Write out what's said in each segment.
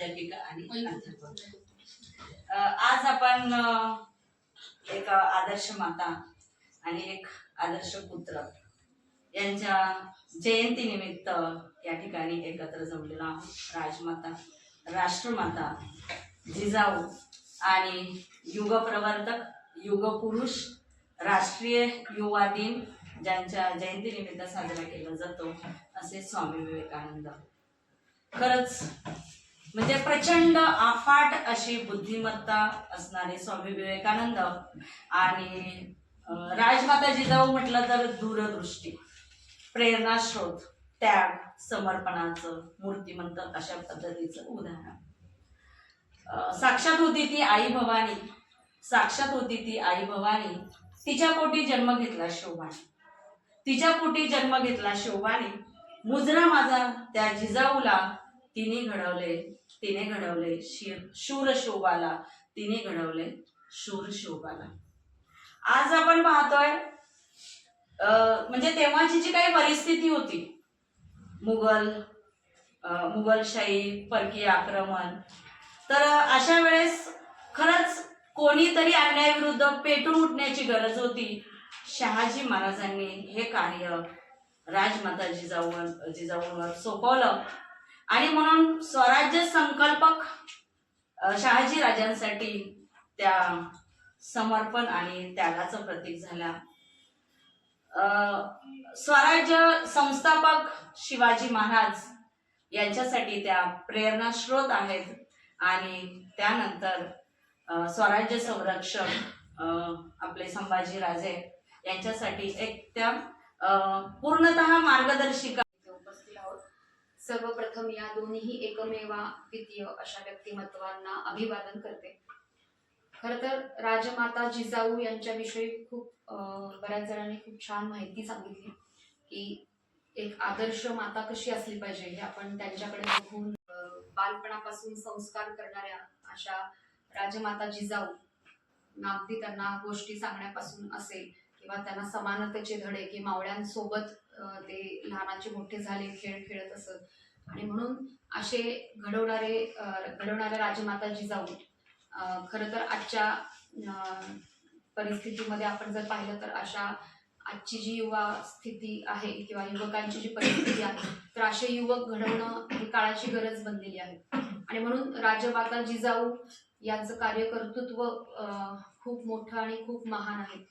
प्राध्यापिका आणि आज आपण एक आदर्श माता आणि एक आदर्श पुत्र यांच्या जयंती निमित्त या ठिकाणी एकत्र जमलेलो आहोत. राजमाता राष्ट्रमाता जिजाऊ आणि युगप्रवर्तक युगपुरुष राष्ट्रीय युवा दिन ज्यांच्या जयंती निमित्त साजरा केला जातो असे स्वामी विवेकानंद. खरंच म्हणजे प्रचंड अफाट अशी बुद्धिमत्ता असणारे स्वामी विवेकानंद आणि राजमाता जिजाऊ म्हटलं तर दूरदृष्टी प्रेरणास्रोत त्याग समर्पणाचं मूर्तिमंत अशा पद्धतीचं उदाहरण. साक्षात होती ती आई भवानी साक्षात होती ती आई भवानी तिच्या पोटी जन्म घेतला शोभाने. तिच्या पोटी जन्म घेतला शोभाने. मुजरा माझा त्या जिजाऊला तिने घडवले. तिने घडवले. शिर शूर शोभाला तिने घडवले. शूर शोभाला आज आपण पाहतोय म्हणजे तेव्हाची जी काही परिस्थिती होती मुघल मुघलशाही परकीय आक्रमण तर अशा वेळेस खरंच कोणीतरी अन्यायाविरुद्ध पेटून उठण्याची गरज होती. शहाजी महाराजांनी हे कार्य राजमाता जिजाऊ जिजाऊंवर सोपवलं. आणि म्हणून स्वराज्य शहाजी राजांसाठी त्या समर्पण आणि त्यागाचं प्रतीक झाल्या स्वराज्य संस्थापक शिवाजी महाराज यांच्यासाठी त्या प्रेरणा स्रोत आहेत आणि त्यानंतर स्वराज्य संरक्षक आपले संभाजी राजे यांच्यासाठी एक त्या अ, पूर्णतः मार्गदर्शिका सर्वप्रथम या दोन्ही एकमेवा द्वितीय अशा व्यक्तिमत्वांना अभिवादन करते. खर तर राजमाता जिजाऊ यांच्याविषयी खूप बऱ्याच जणांनी खूप छान माहिती सांगितली की एक आदर्श माता कशी असली पाहिजे हे आपण त्यांच्याकडे बघून बालपणापासून संस्कार करणाऱ्या अशा राजमाता जिजाऊ अगदी त्यांना गोष्टी सांगण्यापासून असेल किंवा त्यांना समानतेचे धडे की मावळ्यांसोबत ते लहानाचे मोठे झाले खेळ खेळत असत. आणि म्हणून असे घडवणारे घडवणाऱ्या राजमाता जिजाऊ खरं तर आजच्या परिस्थितीमध्ये आपण जर पाहिलं तर अशा आजची जी युवा स्थिती आहे किंवा युवकांची जी परिस्थिती आहे तर असे युवक घडवणं ही काळाची गरज बनलेली आहे. आणि म्हणून राजमाता जिजाऊ यांचं कार्यकर्तृत्व खूप मोठं आणि खूप महान आहे.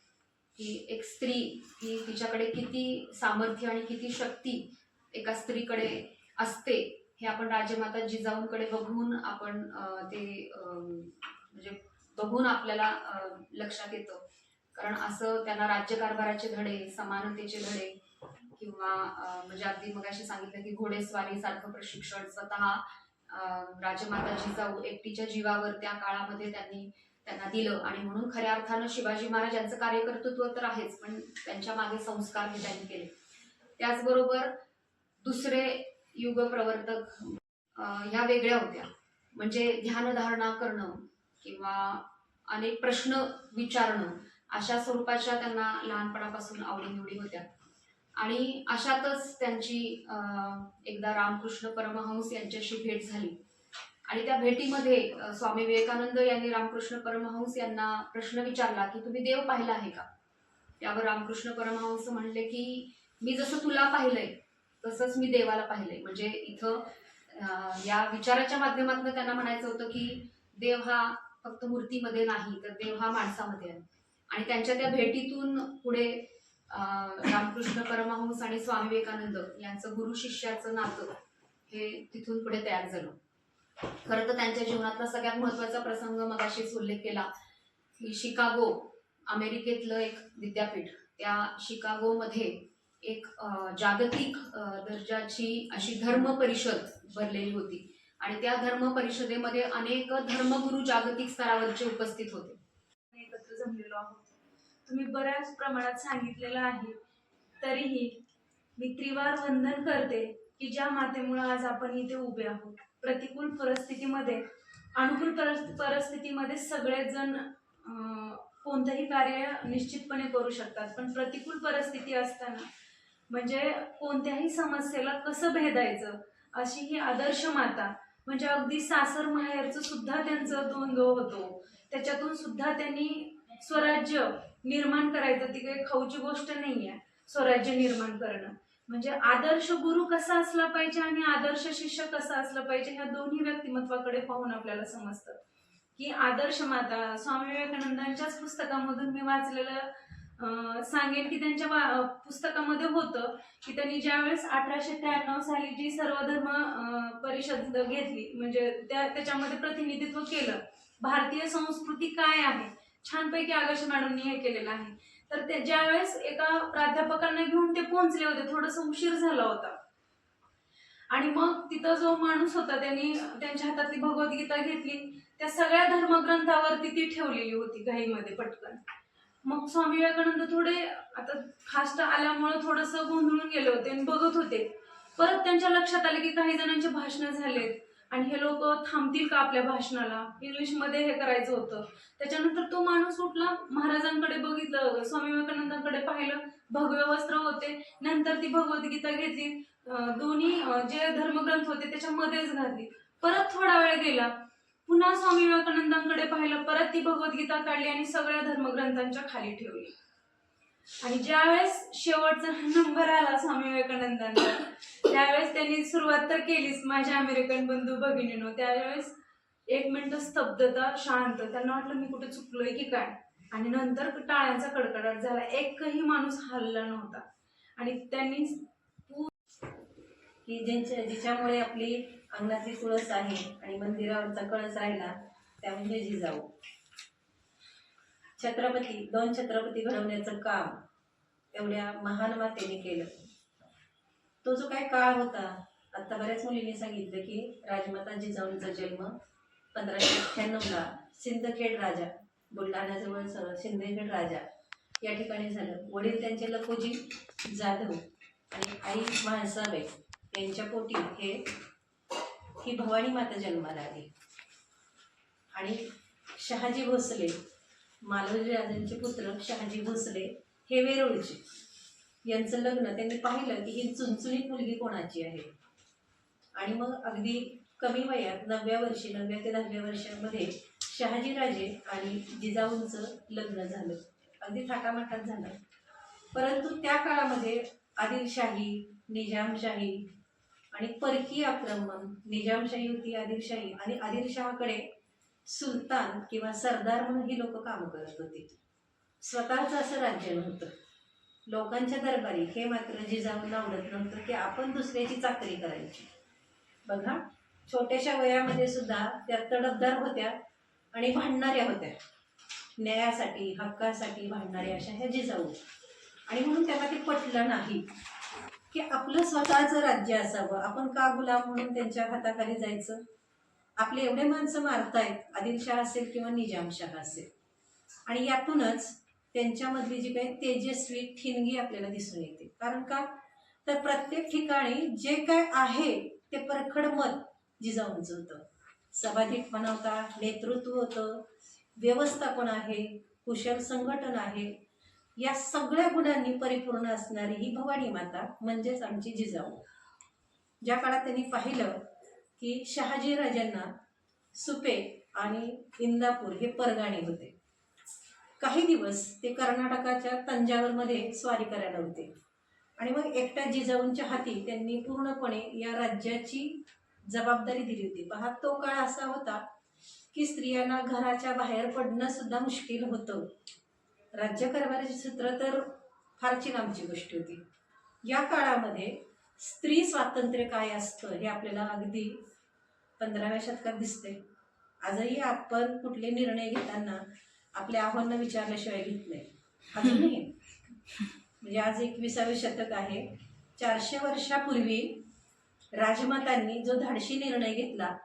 की एक स्त्री ही तिच्याकडे किती सामर्थ्य आणि किती शक्ती एका स्त्रीकडे असते हे आपण राजमाता जिजाऊंकडे बघून आपण ते म्हणजे बघून आपल्याला लक्षात येतं. कारण असं त्यांना राज्यकारभाराचे धडे समानतेचे धडे किंवा म्हणजे अगदी मग सांगितलं की घोडेस्वारी सारखं प्रशिक्षण स्वतः राजमाता जिजाऊ एकटीच्या जीवावर त्या काळामध्ये त्यांनी त्यांना दिलं. आणि म्हणून खऱ्या अर्थानं शिवाजी महाराज यांचं कार्यकर्तृत्व तर आहेच पण त्यांच्या मागे संस्कार हे त्यांनी केले. त्याचबरोबर दुसरे युग प्रवर्तक ह्या वेगळ्या होत्या. म्हणजे ध्यानधारणा करणं किंवा अनेक प्रश्न विचारणं अशा स्वरूपाच्या त्यांना लहानपणापासून आवडीनिवडी होत्या. आणि अशातच त्यांची एकदा रामकृष्ण परमहंस यांच्याशी भेट झाली. आणि त्या भेटीमध्ये स्वामी विवेकानंद यांनी रामकृष्ण परमहंस यांना प्रश्न विचारला की तुम्ही देव पाहिला आहे का? त्यावर रामकृष्ण परमहंस म्हणले की मी जसं तुला पाहिलंय तसंच मी देवाला पाहिलंय. म्हणजे इथं या विचाराच्या माध्यमातून त्यांना म्हणायचं होतं की देव हा फक्त मूर्तीमध्ये नाही तर देव हा माणसामध्ये आहे. आणि त्यांच्या त्या भेटीतून पुढे रामकृष्ण परमहंस आणि स्वामी विवेकानंद यांचं गुरु शिष्याचं नातं हे तिथून पुढे तयार झालं. खरं तर त्यांच्या जीवनातला सगळ्यात महत्त्वाचा प्रसंग मगाशीच उल्लेख केला की शिकागो अमेरिकेतलं एक विद्यापीठ. त्या शिकागोमध्ये एक जागतिक दर्जाची अशी धर्म परिषद भरलेली होती. आणि त्या धर्म परिषदेमध्ये अनेक धर्मगुरू जागतिक स्तरावरचे उपस्थित होते. एकत्र जमलेलो आहोत. तुम्ही बऱ्याच प्रमाणात सांगितलेलं आहे तरीही मी त्रिवार वंदन करते की ज्या मातेमुळे आज आपण इथे उभे आहोत. प्रतिकूल परिस्थितीमध्ये अनुकूल परिस्थितीमध्ये सगळेच जण कोणतंही कार्य निश्चितपणे करू शकतात. पण प्रतिकूल परिस्थिती असताना म्हणजे कोणत्याही समस्येला कसं भेदायचं अशी ही आदर्श माता म्हणजे अगदी सासर माहेरचं सुद्धा त्यांचं द्वंद्व होतो. त्याच्यातून सुद्धा त्यांनी स्वराज्य निर्माण करायचं ती काही खाऊची गोष्ट नाही आहे स्वराज्य निर्माण करणं. म्हणजे आदर्श गुरु कसा असला पाहिजे आणि आदर्श शिष्य कसा असला पाहिजे ह्या दोन्ही व्यक्तिमत्वाकडे पाहून आपल्याला समजतं. की आदर्श माता स्वामी विवेकानंदांच्याच पुस्तकामधून मी वाचलेलं अं, सांगेन की त्यांच्या वा- पुस्तकामध्ये होतं की त्यांनी ज्यावेळेस अठराशे त्र्याण्णव साली जी सर्वधर्म परिषद घेतली म्हणजे त्या त्याच्यामध्ये प्रतिनिधित्व केलं भारतीय संस्कृती काय आहे? छानपैकी आकाश मॅडमनी हे केलेलं आहे. तर ते ज्यावेळेस एका प्राध्यापकांना घेऊन ते पोहोचले होते थोडस उशीर झाला होता. आणि मग तिथं जो माणूस होता त्यांनी त्यांच्या हातातली भगवद्गीता घेतली. त्या सगळ्या धर्मग्रंथावरती ती ठेवलेली होती घाईमध्ये पटकन. मग स्वामी विवेकानंद थोडे आता फास्ट आल्यामुळे थोडस गोंधळून गेले होते आणि बघत होते. परत त्यांच्या लक्षात आले की काही जणांचे भाषणं झालेत. आणि हे लोक थांबतील का आपल्या भाषणाला? इंग्लिशमध्ये हे करायचं होतं. त्याच्यानंतर तो माणूस उठला महाराजांकडे बघितलं स्वामी विवेकानंदांकडे पाहिलं भगवे वस्त्र होते. नंतर ती भगवद्गीता घेतली. दोन्ही जे धर्मग्रंथ होते त्याच्यामध्येच घातली. परत थोडा वेळ गेला. पुन्हा स्वामी विवेकानंदांकडे पाहिलं परत ती भगवद्गीता काढली आणि सगळ्या धर्मग्रंथांच्या खाली ठेवली. आणि ज्यावेळेस शेवटचा नंबर आला स्वामी विवेकानंदांचा त्यावेळेस त्यांनी सुरुवात तर केलीच माझ्या अमेरिकन बंधू भगिनीनो. त्यावेळेस एक मिनिट स्तब्धता शांत त्यांना वाटलं मी कुठे चुकलोय की काय? आणि नंतर टाळ्यांचा कडकडाट झाला. एकही माणूस हलला नव्हता. आणि त्यांनी की ज्यांच्या जिच्यामुळे आपली अंगणातली तुळस आहे आणि मंदिरावरचा कळस राहिला त्या म्हणजे जिजाऊ. छत्रपती दोन छत्रपती घडवण्याचं काम एवढ्या महान मातेने केलं. तो जो काय काळ होता आता बऱ्याच मुलींनी सांगितलं की राजमाता जिजाऊंचा जन्म पंधराशे अठ्ठ्याण्णवला सिंदखेड राजा बुलढाण्याजवळ सिंदखेड राजा या ठिकाणी झालं. वडील त्यांचे लखोजी जाधव आणि आई म्हाळसाबाई यांच्या पोटी हे ही भवानी माता जन्माला आली. आणि शहाजी भोसले मालवजी राजांचे पुत्र शहाजी भोसले हे वेरूळचे. यांचं लग्न त्यांनी पाहिलं की ही चुनचुनीत मुलगी कोणाची आहे? आणि मग अगदी कमी वयात नवव्या वर्षी नवव्या ते दहाव्या वर्षांमध्ये शहाजीराजे आणि जिजाऊंचं लग्न झालं. अगदी थाटामाटात झालं. परंतु त्या काळामध्ये आदिलशाही निजामशाही आणि परकीय आक्रमण निजामशाही होती आदिलशाही आणि आदिलशहाकडे सुलतान किंवा सरदार म्हणून ही लोक काम करत होती. स्वतःचं असं राज्य नव्हतं. लोकांच्या दरबारी हे मात्र जिजाऊंना आवडत नव्हतं की आपण दुसऱ्याची चाकरी करायची. बघा छोट्याशा वयामध्ये सुद्धा त्या तडफदार होत्या आणि भांडणाऱ्या होत्या. न्यायासाठी हक्कासाठी भांडणाऱ्या अशा ह्या जिजाऊ. आणि म्हणून त्यांना ते पटलं नाही की आपलं स्वतःचं राज्य असावं. आपण का गुलाम म्हणून त्यांच्या हाताखाली जायचं? आपले एवढे माणसं मारतायत आदिलशाह असेल किंवा निजामशाह असेल. आणि यातूनच त्यांच्यामधली जी काही तेजस्वी ठिणगी आपल्याला दिसून येते. कारण का? तर प्रत्येक ठिकाणी जे काय आहे ते परखड मत जिजाऊंचं होतं सभाधीटपणा होता नेतृत्व होतं व्यवस्थापन आहे कुशल संघटन आहे. या सगळ्या गुणांनी परिपूर्ण असणारी ही भवानी माता म्हणजेच आमची जिजाऊ. ज्या काळात त्यांनी पाहिलं की शहाजी राजांना सुपे आणि इंदापूर हे परगाणे होते. काही दिवस ते कर्नाटकाच्या तंजावरमध्ये स्वारी करायला होते. आणि मग एकट्या जिजाऊंच्या हाती त्यांनी पूर्णपणे या राज्याची जबाबदारी दिली होती. पहा तो काळ असा होता की स्त्रियांना घराच्या बाहेर पडणं सुद्धा मुश्किल होतं. राज्यकारभाराची सूत्र तर फारची लांबची गोष्ट होती. या काळामध्ये स्त्री स्वातंत्र्य काय असतं हे आपल्याला अगदी पंधराव्या शतकात दिसते आजही आपण कुठले निर्णय घेताना आपल्या आव्हानं विचारल्याशिवाय घेत नाही. अजूनही. म्हणजे आज एकविसावे शतक आहे. चारशे वर्षापूर्वी राजमातांनी जो धाडशी निर्णय घेतला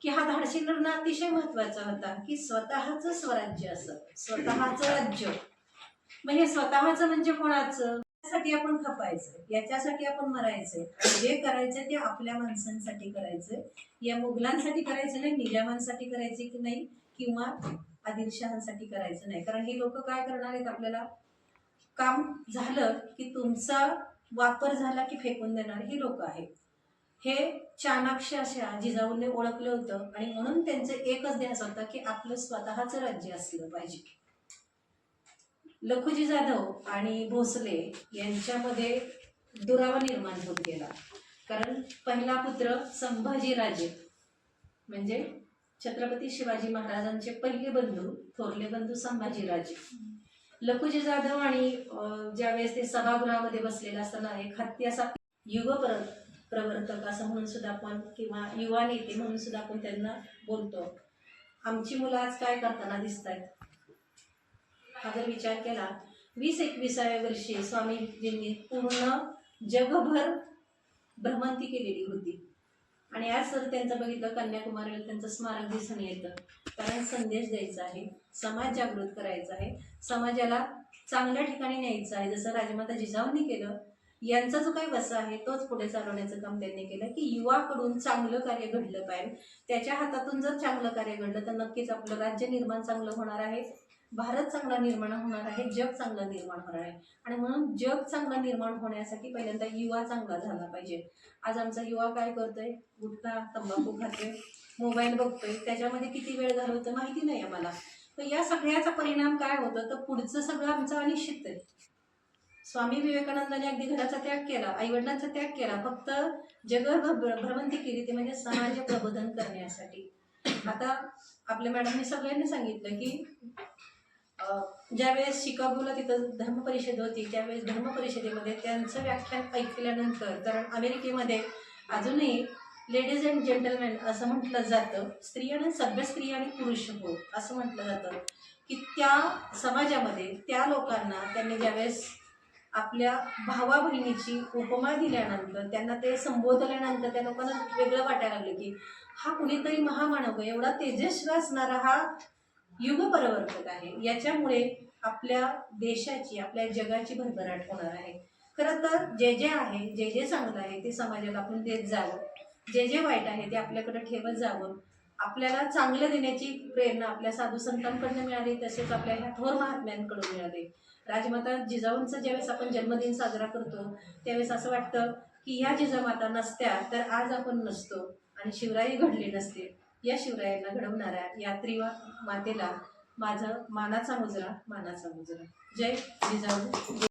की हा धाडशी निर्णय अतिशय महत्त्वाचा होता की स्वतःच स्वराज्य असं स्वतःचं राज्य. म्हणजे स्वतःचं म्हणजे कोणाचं? साठी आपण खपायचं याच्यासाठी आपण मरायचंय जे करायचं ते आपल्या माणसांसाठी करायचं. या मुघलांसाठी करायचं नाही निजामांसाठी करायचे की नाही किंवा आदिलशहांसाठी करायचं नाही. कारण हे लोक काय करणार आहेत आपल्याला? काम झालं की तुमचा वापर झाला की फेकून देणार ही लोक आहेत. हे चाणाक्ष अशा जिजाऊने ओळखलं होतं आणि म्हणून त्यांचं एकच ध्यास होता की आपलं स्वतःचं राज्य असलं पाहिजे. लखुजी जाधव आणि भोसले यांच्यामध्ये दुरावा निर्माण होत गेला. कारण पहिला पुत्र संभाजीराजे म्हणजे छत्रपती शिवाजी महाराजांचे पहिले बंधू थोरले बंधू संभाजीराजे लखुजी जाधव आणि ज्यावेळेस ते सभागृहामध्ये बसलेले असताना एक हत्यासा युग पर प्रवर्तक असं म्हणून सुद्धा आपण किंवा युवा नेते म्हणून सुद्धा आपण त्यांना बोलतो. आमची मुलं आज काय करताना दिसत आहेत हा जर विचार केला वीस एकविसाव्या वर्षी स्वामीजींनी पूर्ण जगभर भ्रमंती केलेली होती. आणि आज जर त्यांचं बघितलं कन्याकुमारीला त्यांचं स्मारक दिसून येतं. कारण संदेश द्यायचा आहे समाज जागृत करायचा आहे समाजाला चांगल्या ठिकाणी न्यायचं आहे. जसं राजमाता जिजाऊंनी केलं यांचा जो काही वसा आहे तोच पुढे चालवण्याचं काम त्यांनी केलं की युवाकडून चांगलं कार्य घडलं पाहिजे. त्याच्या हातातून जर चांगलं कार्य घडलं तर नक्कीच आपलं राज्य निर्माण चांगलं होणार आहे. भारत चांगला निर्माण होणार आहे जग चांगलं निर्माण होणार आहे. आणि म्हणून जग चांगलं निर्माण होण्यासाठी पहिल्यांदा युवा चांगला झाला पाहिजे. आज आमचा युवा काय करतोय? गुटखा तंबाखू खातोय मोबाईल बघतोय. त्याच्यामध्ये किती वेळ घालवतो माहिती नाही आम्हाला. तर या सगळ्याचा परिणाम काय होतो? तर पुढचं सगळं आमचं अनिश्चित आहे. स्वामी विवेकानंदाने अगदी घराचा त्याग केला आईवडिलांचा त्याग केला. फक्त जगभर भ्रमंती केली ते म्हणजे समाज प्रबोधन करण्यासाठी. आता आपल्या मॅडमने सगळ्यांनी सांगितलं की ज्यावेळेस शिकागोला तिथं धर्म परिषद होती त्यावेळेस धर्म परिषदेमध्ये त्यांचं व्याख्यान ऐकल्यानंतर कारण अमेरिकेमध्ये अजूनही लेडीज अँड जेंटलमॅन असं म्हटलं जातं स्त्रियांना सभ्य स्त्री आणि पुरुष हो असं म्हटलं जातं की त्या समाजामध्ये त्या लोकांना त्यांनी ज्यावेळेस आपल्या भावा बहिणीची उपमा दिल्यानंतर त्यांना ते संबोधल्यानंतर त्या लोकांना वेगळं वाटायला लागलं की हा कुणीतरी महामानव एवढा तेजस्वी असणारा हा युग परिवर्तक आहे. याच्यामुळे आपल्या देशाची आपल्या जगाची भरभराट होणार आहे. खरं तर जे जे आहे जे जे चांगलं आहे ते समाजाला आपण देत जावं. जे जे वाईट आहे ते आपल्याकडे ठेवत जावं. आपल्याला चांगलं देण्याची प्रेरणा आपल्या साधू संतांकडनं मिळाली तसेच आपल्या ह्या थोर महात्म्यांकडून मिळाली. राजमाता जिजाऊंचा ज्यावेळेस आपण जन्मदिन साजरा करतो त्यावेळेस असं वाटतं की ह्या जिजामाता नसत्या तर आज आपण नसतो आणि शिवराई घडली नसते. या शिवरायांना घडवणाऱ्या यात्री मातेला माझं मानाचा मुजरा मानाचा मुजरा. जय जिजाऊ.